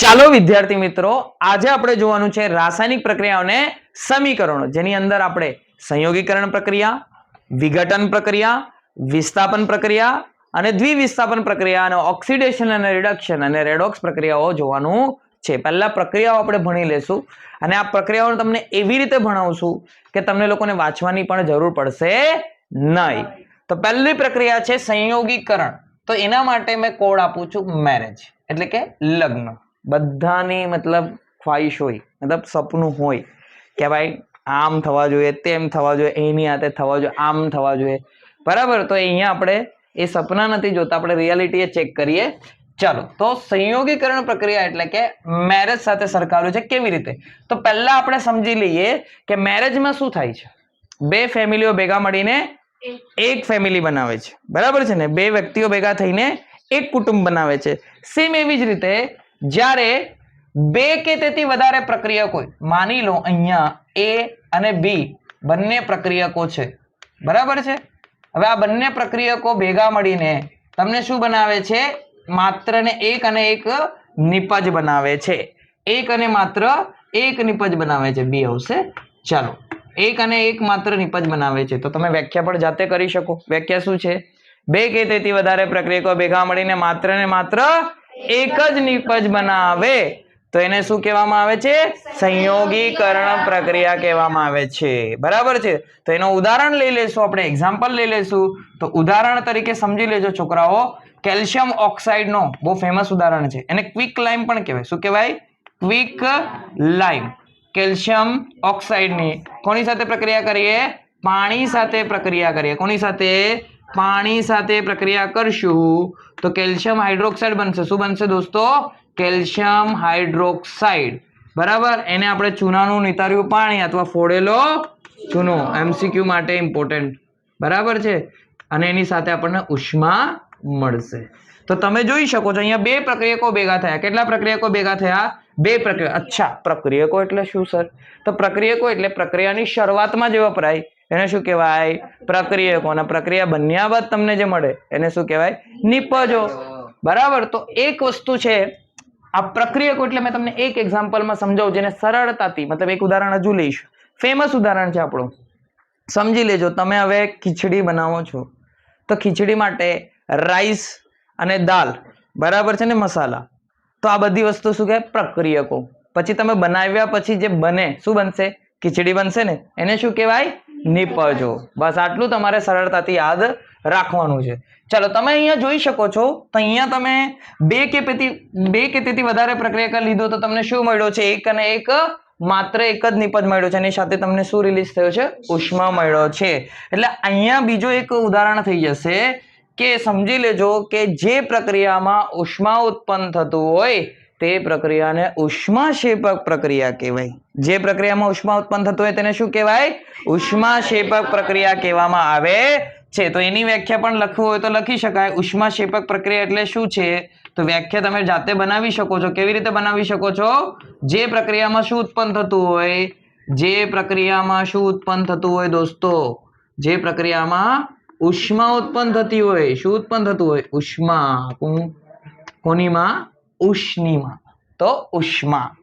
ચાલો વિદ્યાર્થી મિત્રો, આજે આપણે જોવાનું છે રાસાયણિક પ્રક્રિયાઓને સમીકરણો. જેની અંદર આપણે સંયોગીકરણ પ્રક્રિયા, વિઘટન પ્રક્રિયા, વિસ્થાપન પ્રક્રિયા અને દ્વિવિસ્થાપન પ્રક્રિયા અને ઓક્સિડેશન અને રિડક્શન અને રેડોક્સ પ્રક્રિયાઓ જોવાનું છે. પહેલા પ્રક્રિયાઓ આપણે ભણી લેશું અને આ પ્રક્રિયાઓને તમને એવી રીતે ભણાવશું કે તમને લોકોને વાંચવાની પણ જરૂર પડશે નહીં. તો પહેલી પ્રક્રિયા છે સંયોગીકરણ. તો એના માટે મેં કોડ આપું છું મેરેજ એટલે કે લગ્ન. બધાની મતલબ ખ્વાહિશ હોય, મતલબ સપનું હોય કે ભાઈ આમ થવા જોઈએ, તેમ થવા જોઈએ, એની હાથે થવા જોઈએ, આમ થવા જોઈએ. બરાબર? તો અહીંયા આપણે એ સપના નથી જોતા, આપણે રિયાલિટી ચેક કરીએ. ચાલો, તો સંયોગીકરણ પ્રક્રિયા એટલે કે મેરેજ સાથે સરખાવ્યું છે કેવી રીતે? તો પહેલા આપણે સમજી લઈએ કે મેરેજમાં શું થાય છે? બે ફેમિલીઓ ભેગા મળીને એક ફેમિલી બનાવે છે. બરાબર છે ને? બે વ્યક્તિઓ ભેગા થઈને એક કુટુંબ બનાવે છે. સેમ એવી જ રીતે જ્યારે બે કે તેથી વધારે પ્રક્રિયકો માની લો અહીંયા એ અને બી બંને પ્રક્રિયકો છે. બરાબર છે? હવે આ બંને પ્રક્રિયકો ભેગા મળીને તમને શું બનાવે છે? માત્ર ને એક અને એક નિપજ બનાવે છે. એક અને માત્ર એક નિપજ બનાવે છે. બી આવશે. ચાલો. એક અને એક માત્ર નિપજ બનાવે છે. તો તમે વ્યાખ્યા પણ જાતે કરી શકો. વ્યાખ્યા શું છે? બે કે તેથી વધારે પ્રક્રિયકો ભેગા મળીને માત્ર ને માત્ર એક જ નિપજ બનાવે. તો એને શું કહેવામાં આવે છે? સંયોગીકરણ પ્રક્રિયા કહેવામાં આવે છે. બરાબર છે? તો એનું ઉદાહરણ લઈ લેશું આપણે એક્ઝામ્પલ લઈ લેશું. તો ઉદાહરણ તરીકે સમજી લેજો છોકરાઓ, કેલ્શિયમ ઓક્સાઇડનો બહુ ફેમસ ઉદાહરણ છે. એને ક્વિક લાઇમ પણ કહેવાય. શું કહેવાય? ક્વિક લાઇમ કેલ્શિયમ ઓક્સાઇડની. કોની સાથે પ્રક્રિયા કરીએ? પાણી સાથે પ્રક્રિયા કરીએ. કોની સાથે? પાણી સાથે પ્રક્રિયા કરશું. તો કેલ્શિયમ હાઇડ્રોક્સાઇડ બનશે. શું બનશે દોસ્તો? Calcium hydroxide. બરાબર? એને આપણે ચૂનાનું નિતાર્યું પાણી અથવા ફોડેલો ચૂનો. એમસીક્યુ માટે ઇમ્પોર્ટન્ટ બરાબર છે? અને એની સાથે આપણને ઉષ્મા મળશે. તો તમે જોઈ શકો છો અહીંયા બે પ્રક્રિયકો ભેગા થયા. કેટલા પ્રક્રિયકો ભેગા થયા? બે પ્રક્રિયા. અચ્છા પ્રક્રિયકો એટલે શું, સર? તો પ્રક્રિયકો એટલે પ્રક્રિયાની શરૂઆતમાં જે વપરાય, એને શું કહેવાય? પ્રક્રિયકો અને પ્રક્રિયા બન્યા બાદ તમને જે મળે, એને શું કહેવાય? નિપજો. બરાબર? તો એક વસ્તુ છે, આ પ્રક્રિયકો એટલે મેં તમને એક એક્ઝામ્પલમાં સમજાવું, જેને સરળતાથી, મતલબ એક ઉદાહરણ હજુ લઈશ. ફેમસ ઉદાહરણ છે આપણું. સમજી લેજો, તમે હવે ખીચડી બનાવો છો. તો ખીચડી માટે રાઈસ અને દાલ. બરાબર છે ને, મસાલા. તો આ બધી વસ્તુ શું કહેવાય? પ્રક્રિયકો. પછી તમે બનાવ્યા પછી જે બને, શું બનશે? ખીચડી બનશે ને? એને શું કહેવાય? નિપજો. બસ આટલું તમારે સરળતાથી યાદ રાખવાનું છે. ચાલો, તમે અહીંયા જોઈ શકો છો, તો અહીંયા તમે બે કે તેથી બે કે તેથી વધારે પ્રક્રિયા લીધો, તો તમને શું મળ્યો છે? એક અને એક માત્ર એક જ નિપજ મળ્યો છે. એની સાથે તમને શું રિલીઝ થયો છે? ઉષ્મા મળ્યો છે. એટલે અહીંયા બીજો એક ઉદાહરણ થઈ જશે. કે સમજી લેજો કે જે પ્રક્રિયામાં ઉષ્મા ઉત્પન્ન થતું હોય, તે પ્રક્રિયાને ઉષ્માક્ષેપક પ્રક્રિયા કહેવાય. જે પ્રક્રિયામાં ઉષ્મા ઉત્પન્ન થતું હોય તેને શું કહેવાય? ઉષ્માક્ષેપક પ્રક્રિયા કહેવામાં આવે છે. તો એની વ્યાખ્યા પણ લખવું હોય તો લખી શકાય. ઉષ્માક્ષેપક પ્રક્રિયા એટલે શું છે? તો વ્યાખ્યા તમે જાતે બનાવી શકો છો. કેવી રીતે બનાવી શકો છો? જે પ્રક્રિયામાં શું ઉત્પન્ન થતું હોય, જે પ્રક્રિયામાં શું ઉત્પન્ન થતું હોય દોસ્તો? જે પ્રક્રિયામાં ઉષ્મા ઉત્પન્ન થતી હોય. શું ઉત્પન્ન થતું હોય? ઉષ્મા. કોનીમાં? ઉષ્ણીમાં તો ઉષ્મા.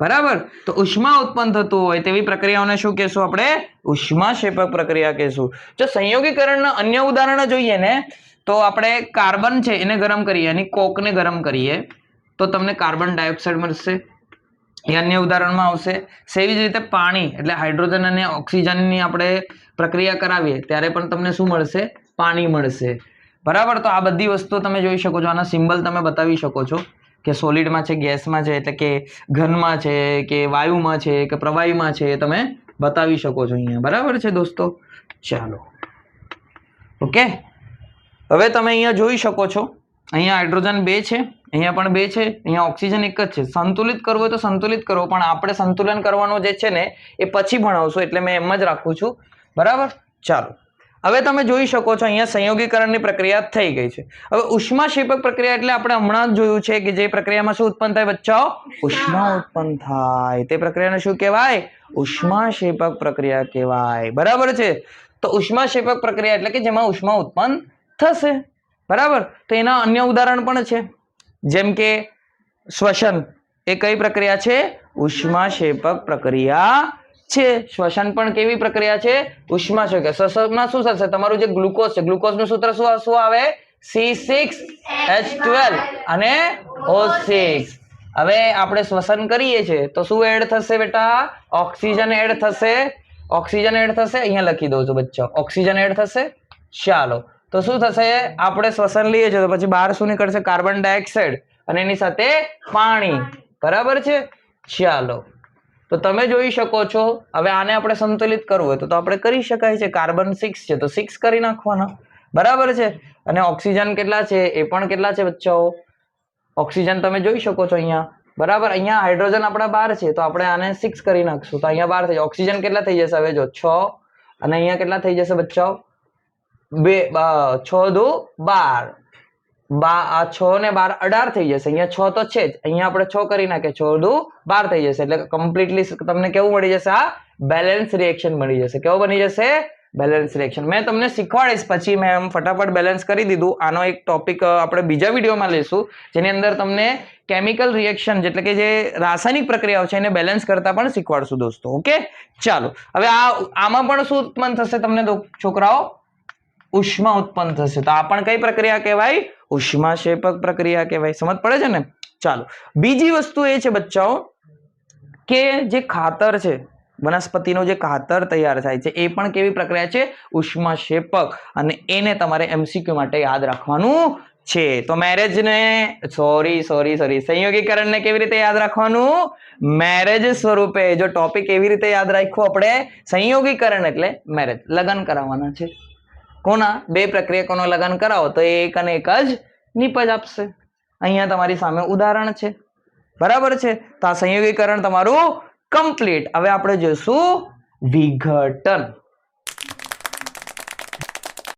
બરાબર? તો ઉષ્મા ઉત્પન્ન થતું હોય તેવી પ્રક્રિયાઓને શું કહેશું આપણે? ઉષ્માક્ષેપક પ્રક્રિયા કહેશું. જો સંયોગીકરણના અન્ય ઉદાહરણો જોઈએ ને, તો આપણે કાર્બન છે એને ગરમ કરીએ, એની કોકને ગરમ કરીએ, તો તમને કાર્બન ડાયોક્સાઇડ મળશે. એ અન્ય ઉદાહરણમાં આવશે. સેવી જ રીતે પાણી, એટલે હાઇડ્રોજન અને ઓક્સિજનની આપણે પ્રક્રિયા કરાવીએ, ત્યારે પણ તમને શું મળશે? પાણી મળશે. બરાબર? તો આ બધી વસ્તુઓ તમે જોઈ શકો છો. આના સિમ્બલ તમે બતાવી શકો છો કે સોલિડમાં છે, ગેસમાં છે, એટલે કે ઘનમાં છે, કે વાયુમાં છે, કે પ્રવાહીમાં છે, એ તમે બતાવી શકો છો અહીંયા. બરાબર છે દોસ્તો? ચાલો. ઓકે? હવે તમે અહીંયા જોઈ શકો છો. અહીંયા હાઇડ્રોજન બે છે. અહીંયા પણ બે છે અહીંયા ઓક્સિજન એક જ છે. સંતુલિત કરવું હોય તો સંતુલિત કરો પણ આપણે સંતુલન કરવાનું જે છે ને એ પછી ભણાવશું એટલે મેં એમ જ રાખું છું. બરાબર? ચાલો. હવે તમે જોઈ શકો છો અહીંયા સંયોગીકરણની પ્રક્રિયા થઈ ગઈ છે. હવે ઉષ્માક્ષેપક પ્રક્રિયા એટલે આપણે હમણાં જ જોયું છે કે જે પ્રક્રિયામાં શું ઉત્પન્ન થાય બચ્ચાઓ? ઉષ્મા. ઉત્પન્ન થાય. તે પ્રક્રિયાને શું કહેવાય? ઉષ્માક્ષેપક પ્રક્રિયા કહેવાય. બરાબર છે? તો ઉષ્માક્ષેપક પ્રક્રિયા એટલે કે જેમાં ઉષ્મા ઉત્પન્ન થશે. બરાબર? તો એના અન્ય ઉદાહરણ પણ છે. જેમ કે શ્વસન એ કઈ પ્રક્રિયા છે? ઉષ્માક્ષેપક પ્રક્રિયા છે. શ્વસન પણ કેવી પ્રક્રિયા છે? ઉષ્માક્ષેપક શ્વસનમાં શું થશે? તમારું જે ગ્લુકોઝ છે, ગ્લુકોઝનું સૂત્ર શું શું આવે? સી સિક્સ એચ ટ્વેલ્વ અને ઓ સિક્સ. હવે આપણે શ્વસન કરીએ છીએ, તો શું એડ થશે બેટા? ઓક્સિજન એડ થશે. ઓક્સિજન એડ થશે. અહીંયા લખી દઉં છું, બચ્ચો. ઓક્સિજન એડ થશે. ચાલો. તો શું થશે? આપણે શ્વસન લઈએ છીએ, તો પછી બહાર શું નીકળશે? કાર્બન ડાયોક્સાઇડ અને એની સાથે પાણી. બરાબર છે? ચાલો. તો તમે જોઈ શકો છો, હવે આને આપણે સંતુલિત કરવું હોય તો આપણે કરી શકાય છે. કાર્બન સિક્સ છે, તો સિક્સ કરી નાખવાના. બરાબર છે? અને ઓક્સિજન કેટલા છે? એ પણ કેટલા છે બચ્ચાઓ? ઓક્સિજન તમે જોઈ શકો છો અહીંયા. બરાબર? અહીંયા હાઇડ્રોજન આપણા બાર છે, તો આપણે આને સિક્સ કરી નાખશું. તો અહીંયા બાર થઈ જશે ઓક્સિજન કેટલા થઈ જશે? હવે જો છ. અને અહીંયા કેટલા થઈ જશે બચ્ચાઓ? બે છ, દો, બાર. બા છ ને બાર અઢાર થઈ જશે. અહીંયા છ તો છે જ. અહીંયા આપણે છ કરી નાખીએ છ, દુ, બાર થઈ જશે. એટલે કમ્પ્લીટલી તમને કેવું મળી જશે? આ બેલેન્સ રિએક્શન મળી જશે. કેવું બની જશે? બેલેન્સ રિએક્શન મેં તમને શીખવાડીશ. પછી મેં એમ ફટાફટ બેલેન્સ કરી દીધું. આનો એક ટોપિક આપણે બીજા વિડીયોમાં લઈશું. જેની અંદર તમને કેમિકલ રિએક્શન એટલે કે જે રાસાયણિક પ્રક્રિયાઓ છે એને બેલેન્સ કરતા પણ શીખવાડશું દોસ્તો. ઓકે? ચાલો. હવે આ આમાં પણ શું ઉત્પન્ન થશે તમને છોકરાઓ? ઉષ્મા ઉત્પન્ન થશે. તો આ પણ કઈ પ્રક્રિયા કહેવાય? ઉષ્માક્ષેપક પ્રક્રિયા કહેવાય. સમજ પડે છે ને? ચાલો. બીજી વસ્તુ એ છે બચ્ચાઓ, કે જે ખાતર છે, વનસ્પતિનો જે ખાતર તૈયાર થાય છે, એ પણ કેવી પ્રક્રિયા છે? ઉષ્માક્ષેપક અને એને તમારે એમસીક્યુ માટે યાદ રાખવાનું છે. તો મેરેજ ને સોરી સોરી સોરી, સંયોગીકરણને કેવી રીતે યાદ રાખવાનું? મેરેજ સ્વરૂપે. જો ટોપિક એવી રીતે યાદ રાખ્યું આપણે, સંયોગીકરણ એટલે મેરેજ, લગ્ન કરાવવાના છે. કોના? બે પ્રક્રિયકોનો લગ્ન કરાવો તો એ એક અને એક જ નિપજ આપશે. અહીંયા તમારી સામે ઉદાહરણ છે. બરાબર છે? તો આ સંયોગીકરણ તમારું કમ્પ્લીટ હવે આપણે જોઈશું વિઘટન.